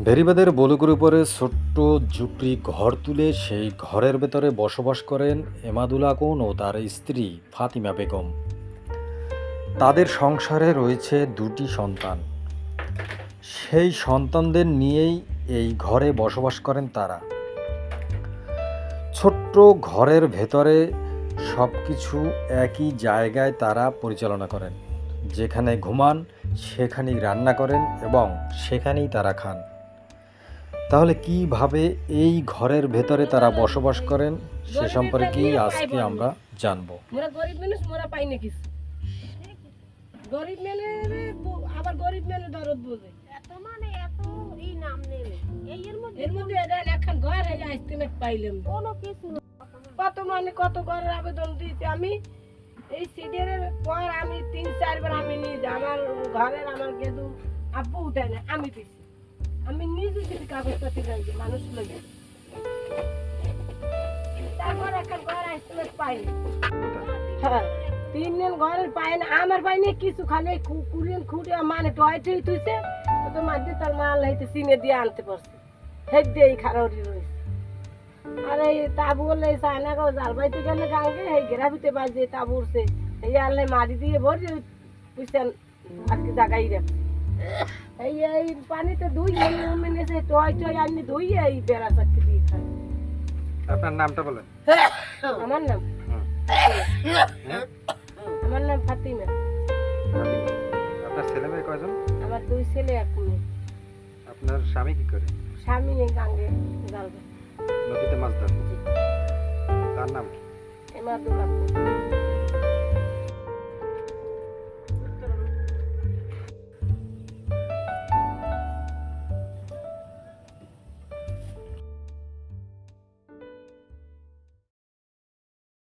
ভেরিবাদের বলুকুর উপরে ছোট্ট ঝুপড়ি ঘর তুলে সেই ঘরের ভেতরে বসবাস করেন এমাদুল আকুন ও তার স্ত্রী ফাতিমা বেগম। তাদের সংসারে রয়েছে দুটি সন্তান। সেই সন্তানদের নিয়েই এই ঘরে বসবাস করেন তারা। ছোট্ট ঘরের ভেতরে সব কিছু একই জায়গায় তারা পরিচালনা করেন। যেখানে ঘুমান, সেখানেই রান্না করেন এবং সেখানেই তারা খান। তাহলে কীভাবে এই ঘরের ভেতরে তারা বসবাস করেন? সে সম্পর্কে আজকে আমরা জানব। মোরা গরিব মানুষ মোরা পাই না কিছু। গরিব মেলে আবার গরিব মেলে দরদ বোঝে। এত মানে এত এই নাম নেবে। এই এর মধ্যে এর মধ্যে এটা এখন ঘর হয়ে আসতে না পাইলাম। কোনো কিছু কত মানে কত ঘরের আবেদন দিয়েছি আমি। এই সিডিয়ারের পর আমি তিন চারবার আমি নিজে আমার ঘরের আমার গেদু আব্বু উঠায় না আমি দিছি। আমি নিজে দিছি কাগজপাতি লাগছে মানুষ লাগে তারপর এখন ঘর আসতে না। পাইনি হ্যাঁ তিন দিন ঘরের পাই না। আমার পাই না কিছু খালি কুড়িয়ে খুঁড়ে মানে টয়টই তুইছে তো মাঝে তার মাল হইতে চিনে দিয়ে আনতে পারছে। হেড দিয়ে খারাপি রয়েছে আর এই তাবু বললে সায়না গাও জাল বাইতে গেলে গাঙ্গে এই গেরাবিতে বাজে তাবু উঠছে এই আনলে মাটি দিয়ে ভরে বুঝছেন আর কি জাগাই রে এই এই পানিতে ধুই এই মেনেছে টয় টয় আনি ধুই এই বেড়া চাকরি দিয়ে খায় আপনার নামটা বলেন। আমার নাম? আমার নাম ফাতিমা। আপনার ছেলে মেয়ে কয়জন? আমার দুই ছেলে এক মেয়ে। আপনার স্বামী কি করে? স্বামী নেই গাঙ্গে নদীতে মাছ ধরে। তার নাম কি? এমা দুলাপুর